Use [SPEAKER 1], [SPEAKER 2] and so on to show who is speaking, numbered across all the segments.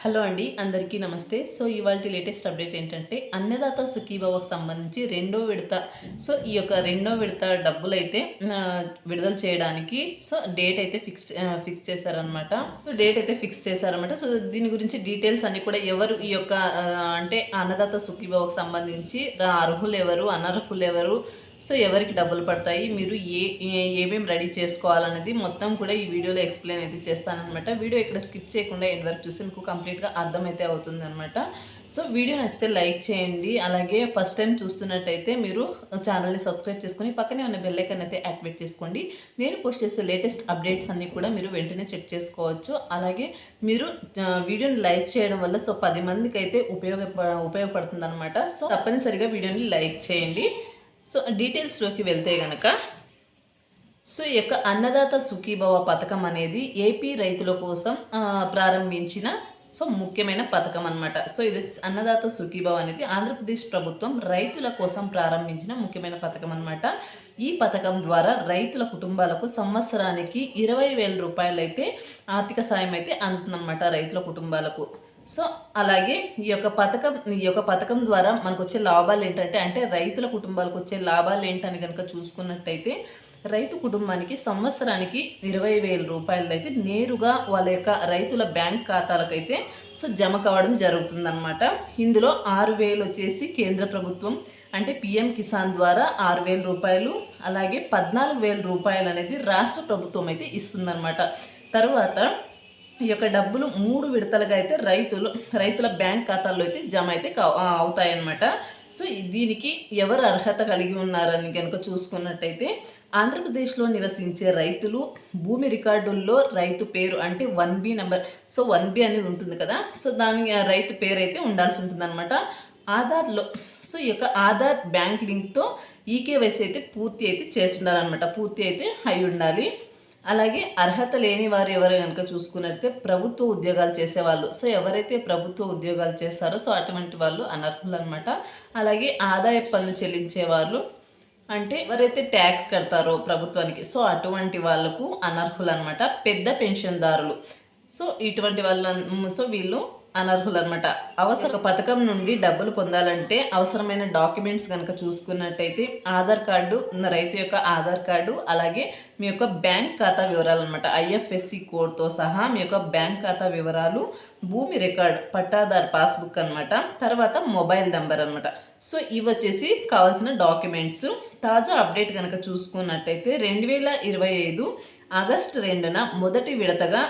[SPEAKER 1] Hello అండి అందరికీ నమస్తే. సో ఇవాళ లేటెస్ట్ అప్డేట్ ఏంటంటే అన్నదాత సుఖీభావకు సంబంధించి రెండో విడత సో ఈ యొక్క రెండో విడత డబ్బులు అయితే విడుదల చేయడానికి సో డేట్ అయితే ఫిక్స్ ఫిక్స్ చేశారనమాట సో డేట్ అయితే ఫిక్స్ చేశారనమాట సో దీని గురించి డీటెయిల్స్ అన్నీ కూడా ఎవరు ఈ యొక్క అంటే అన్నదాత సుఖీభావకు సంబంధించి అర్హులు ఎవరు అనర్హులు ఎవరు సో ఎవరికి డబ్బులు పడతాయి మీరు ఏ ఏమేమి రెడీ చేసుకోవాలనేది మొత్తం కూడా ఈ వీడియోలో ఎక్స్ప్లెయిన్ అయితే చేస్తానమాట వీడియో ఇక్కడ స్కిప్ చేయకుండా ఎండ్ వరకు చూస్తే మీకు కంప్లీట్గా అర్థమైతే అవుతుంది అనమాట సో వీడియో నచ్చితే లైక్ చేయండి అలాగే ఫస్ట్ టైం చూస్తున్నట్టయితే మీరు ఛానల్ని సబ్స్క్రైబ్ చేసుకుని పక్కనే ఉన్న బెల్లైకన్ అయితే యాక్టివేట్ చేసుకోండి. నేను పోస్ట్ చేసే లేటెస్ట్ అప్డేట్స్ అన్నీ కూడా మీరు వెంటనే చెక్ చేసుకోవచ్చు. అలాగే మీరు వీడియోని లైక్ చేయడం వల్ల సో పది మందికి అయితే ఉపయోగ ఉపయోగపడుతుంది అనమాట సో తప్పనిసరిగా వీడియోని లైక్ చేయండి. సో డీటెయిల్స్లోకి వెళ్తే గనక సో ఈ యొక్క అన్నదాత సుఖీభవ పథకం అనేది ఏపీ రైతుల కోసం ప్రారంభించిన సో ముఖ్యమైన పథకం అన్నమాట. సో ఇది అన్నదాత సుఖీభవ అనేది ఆంధ్రప్రదేశ్ ప్రభుత్వం రైతుల కోసం ప్రారంభించిన ముఖ్యమైన పథకం అన్నమాట. ఈ పథకం ద్వారా రైతుల కుటుంబాలకు సంవత్సరానికి ఇరవై వేల రూపాయలు అయితే ఆర్థిక సాయం అయితే అందుతుందన్నమాట రైతుల కుటుంబాలకు. సో అలాగే ఈ యొక్క పథకం ఈ యొక్క పథకం ద్వారా మనకు వచ్చే లాభాలు ఏంటంటే అంటే రైతుల కుటుంబాలకు వచ్చే లాభాలు ఏంటని కనుక చూసుకున్నట్టయితే రైతు కుటుంబానికి సంవత్సరానికి ఇరవై వేల రూపాయలు అయితే నేరుగా వాళ్ళ యొక్క రైతుల బ్యాంక్ ఖాతాలకైతే సో జమ కావడం జరుగుతుందన్నమాట. ఇందులో ఆరు వేలు వచ్చేసి కేంద్ర ప్రభుత్వం అంటే పిఎం కిసాన్ ద్వారా ఆరు వేల రూపాయలు అలాగే పద్నాలుగు వేల రూపాయలు అనేది రాష్ట్ర ప్రభుత్వం అయితే ఇస్తుందన్నమాట. తరువాత ఈ యొక్క డబ్బులు మూడు విడతలుగా అయితే రైతులు రైతుల బ్యాంక్ ఖాతాల్లో అయితే జమ అయితే అవుతాయన్నమాట. సో దీనికి ఎవరు అర్హత కలిగి ఉన్నారని కనుక చూసుకున్నట్టయితే ఆంధ్రప్రదేశ్లో నివసించే రైతులు భూమి రికార్డుల్లో రైతు పేరు అంటే one B number so one B అనేది ఉంటుంది కదా సో దాని రైతు పేరు అయితే ఉండాల్సి ఉంటుంది ఆధార్లో సో ఈ యొక్క ఆధార్ బ్యాంక్ లింక్తో ఈకేవైసీ అయితే పూర్తి అయితే చేస్తుండాలన్నమాట పూర్తి అయితే అయి ఉండాలి. అలాగే అర్హత లేని వారు ఎవరు కనుక చూసుకున్నట్లయితే ప్రభుత్వ ఉద్యోగాలు చేసేవాళ్ళు. సో ఎవరైతే ప్రభుత్వ ఉద్యోగాలు చేస్తారో సో అటువంటి వాళ్ళు అనర్హులు అనమాట అలాగే ఆదాయ పన్ను చెల్లించేవాళ్ళు అంటే ఎవరైతే ట్యాక్స్ కడతారో ప్రభుత్వానికి సో అటువంటి వాళ్ళకు అనర్హులు అనమాట పెద్ద పెన్షన్దారులు. సో ఇటువంటి వాళ్ళు సో వీళ్ళు అనర్హులు అనమాట అవసర పథకం నుండి డబ్బులు పొందాలంటే అవసరమైన డాక్యుమెంట్స్ కనుక చూసుకున్నట్టయితే ఆధార్ కార్డు రైతు యొక్క ఆధార్ కార్డు అలాగే మీ యొక్క బ్యాంక్ ఖాతా వివరాలు అనమాట ఐఎఫ్ఎస్సి కోడ్తో సహా మీ యొక్క బ్యాంక్ ఖాతా వివరాలు భూమి రికార్డ్ పట్టాదార్ పాస్బుక్ అనమాట తర్వాత మొబైల్ నెంబర్ అనమాట సో ఇవి వచ్చేసి కావాల్సిన డాక్యుమెంట్స్. తాజా అప్డేట్ కనుక చూసుకున్నట్టయితే రెండు వేల ఇరవై ఐదు ఆగస్టు రెండున మొదటి విడతగా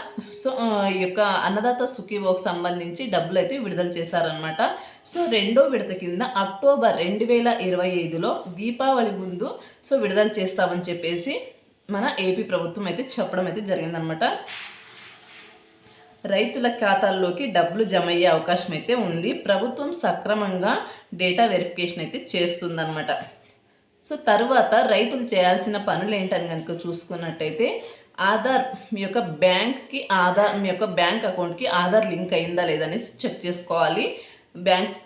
[SPEAKER 1] సో ఈ యొక్క అన్నదాత సుఖీవోకి సంబంధించి డబ్బులు అయితే విడుదల చేశారనమాట సో రెండో విడత కింద అక్టోబర్ రెండు వేల ఇరవై ఐదులో దీపావళి ముందు సో విడుదల చేస్తామని చెప్పేసి మన ఏపీ ప్రభుత్వం అయితే చెప్పడం అయితే జరిగిందనమాట రైతుల ఖాతాల్లోకి డబ్బులు జమ అయ్యే అవకాశం అయితే ఉంది. ప్రభుత్వం సక్రమంగా డేటా వెరిఫికేషన్ అయితే చేస్తుందన్నమాట. సో తర్వాత రైతులు చేయాల్సిన పనులు ఏంటని కనుక చూసుకున్నట్టయితే ఆధార్ మీ యొక్క బ్యాంక్కి ఆధార్ మీ యొక్క బ్యాంక్ అకౌంట్కి ఆధార్ లింక్ అయిందా లేదనేసి చెక్ చేసుకోవాలి. బ్యాంక్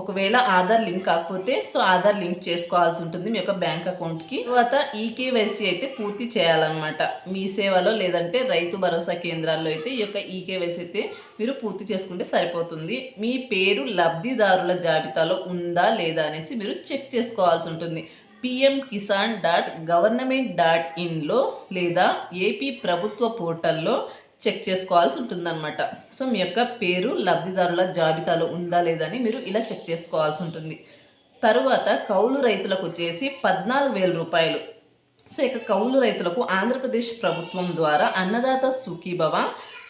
[SPEAKER 1] ఒకవేళ ఆధార్ లింక్ కాకపోతే సో ఆధార్ లింక్ చేసుకోవాల్సి ఉంటుంది మీ యొక్క బ్యాంక్ అకౌంట్కి. తర్వాత ఈకేవైసీ అయితే పూర్తి చేయాలన్నమాట. మీ సేవలో లేదంటే రైతు భరోసా కేంద్రాల్లో అయితే ఈ యొక్క ఈకేవైసీ అయితే మీరు పూర్తి చేసుకుంటే సరిపోతుంది. మీ పేరు లబ్ధిదారుల జాబితాలో ఉందా లేదా అనేసి మీరు చెక్ చేసుకోవాల్సి ఉంటుంది. PM Kisan dot government dot ఇన్లో లేదా ఏపీ ప్రభుత్వ పోర్టల్లో చెక్ చేసుకోవాల్సి ఉంటుందన్నమాట. సో మీ యొక్క పేరు లబ్ధిదారుల జాబితాలో ఉందా లేదా అని మీరు ఇలా చెక్ చేసుకోవాల్సి ఉంటుంది. తరువాత కౌలు రైతులకు వచ్చేసి పద్నాలుగు వేల రూపాయలు. సో ఇక కౌలు రైతులకు ఆంధ్రప్రదేశ్ ప్రభుత్వం ద్వారా అన్నదాత సుఖీభవ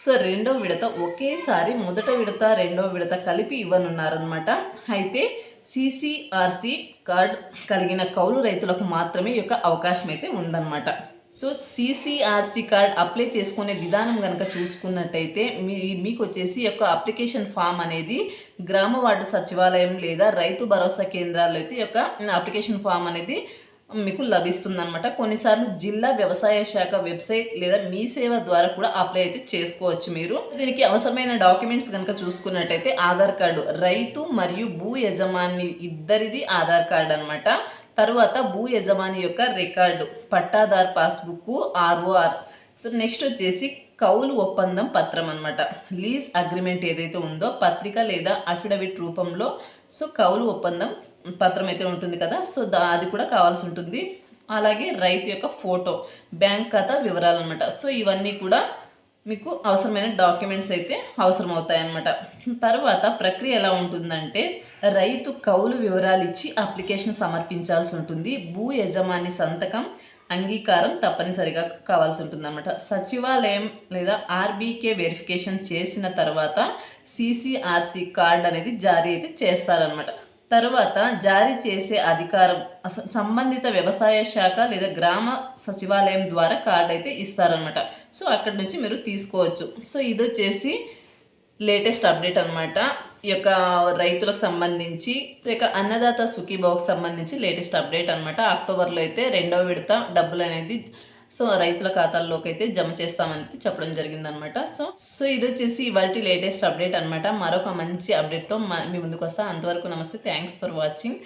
[SPEAKER 1] సో రెండో విడత ఒకేసారి మొదట విడత రెండో విడత కలిపి ఇవ్వనున్నారనమాట అయితే సిసిఆర్సి కార్డ్ కలిగిన కౌలు రైతులకు మాత్రమే యొక్క అవకాశం అయితే ఉందన్నమాట. సో సిసిఆర్సి కార్డ్ అప్లై చేసుకునే విధానం కనుక చూసుకున్నట్టయితే మీ మీకు వచ్చేసి యొక్క అప్లికేషన్ ఫామ్ అనేది గ్రామ వార్డు సచివాలయం లేదా రైతు భరోసా కేంద్రాల్లో అయితే యొక్క అప్లికేషన్ ఫామ్ అనేది మీకు లభిస్తుంది అనమాట కొన్నిసార్లు జిల్లా వ్యవసాయ శాఖ వెబ్సైట్ లేదా మీ సేవ ద్వారా కూడా అప్లై అయితే చేసుకోవచ్చు మీరు. దీనికి అవసరమైన డాక్యుమెంట్స్ కనుక చూసుకున్నట్టయితే ఆధార్ కార్డు రైతు మరియు భూ యజమాని ఇద్దరిది ఆధార్ కార్డు అనమాట తర్వాత భూ యజమాని యొక్క రికార్డు పట్టాదార్ పాస్బుక్ ఆర్ఓఆర్. సో నెక్స్ట్ వచ్చేసి కౌలు ఒప్పందం పత్రం అనమాట లీజ్ అగ్రిమెంట్ ఏదైతే ఉందో పత్రిక లేదా అఫిడవిట్ రూపంలో. సో కౌలు ఒప్పందం పత్రం అయితే ఉంటుంది కదా సో దా అది కూడా కావాల్సి ఉంటుంది. అలాగే రైతు యొక్క ఫోటో బ్యాంక్ ఖాతా వివరాలు అనమాట సో ఇవన్నీ కూడా మీకు అవసరమైన డాక్యుమెంట్స్ అయితే అవసరం అవుతాయన్నమాట తర్వాత ప్రక్రియ ఎలా ఉంటుందంటే రైతు కౌలు వివరాలు ఇచ్చి అప్లికేషన్ సమర్పించాల్సి ఉంటుంది. భూ యజమాని సంతకం అంగీకారం తప్పనిసరిగా కావాల్సి ఉంటుందన్నమాట. సచివాలయం లేదా ఆర్బీకే వెరిఫికేషన్ చేసిన తర్వాత సిసిఆర్సి కార్డ్ అనేది జారీ అయితే చేస్తారనమాట తర్వాత జారీ చేసే అధికారం సంబంధిత వ్యవసాయ శాఖ లేదా గ్రామ సచివాలయం ద్వారా కార్డు అయితే ఇస్తారనమాట సో అక్కడి నుంచి మీరు తీసుకోవచ్చు. సో ఇది వచ్చేసి లేటెస్ట్ అప్డేట్ అనమాట ఈ యొక్క రైతులకు సంబంధించి సో ఇక అన్నదాత సుఖీభావకు సంబంధించి లేటెస్ట్ అప్డేట్ అనమాట అక్టోబర్లో అయితే రెండవ విడత డబ్బులు అనేది సో రైతుల ఖాతాల్లోకి అయితే జమ చేస్తామని చెప్పడం జరిగిందనమాట. సో సో ఇది వచ్చేసి ఇవాళ లేటెస్ట్ అప్డేట్ అనమాట మరొక మంచి అప్డేట్తో మీ ముందుకు వస్తా అంతవరకు నమస్తే. Thanks for watching